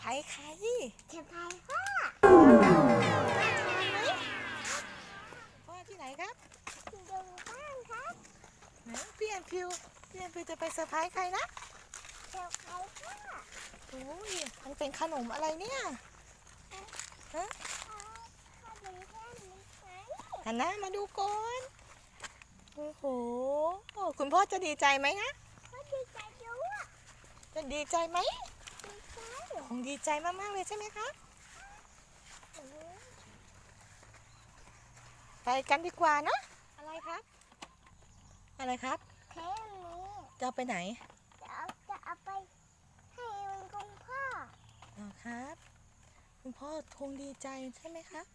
ส์ใครเซอร์ไพรส์พ่อพ่อที่ไหนครับดูบ้างครับไหนพี่แอนฟิวพี่แอนฟิวจะไปเซอร์ไพรส์ใครนะเซอร์ไพรส์พ่อโอ้ยมันเป็นขนมอะไรเนี่ยพ่อเป็นแค่นี้ไหมหันหน้ามาดูก่อนโอ้โห คุณพ่อจะดีใจไหมนะพ่อดีใจด้วยจะดีใจไหมดีใจ คงดีใจมากๆเลยใช่ไหมครับโอ้ยไปกันดีกว่าเนาะอะไรครับ อะไรครับแค่นี้จะเอาไปไหน จะเอาจะเอาไปให้คุณพ่ออ๋อครับ คุณพ่อคงดีใจใช่ไหมครับ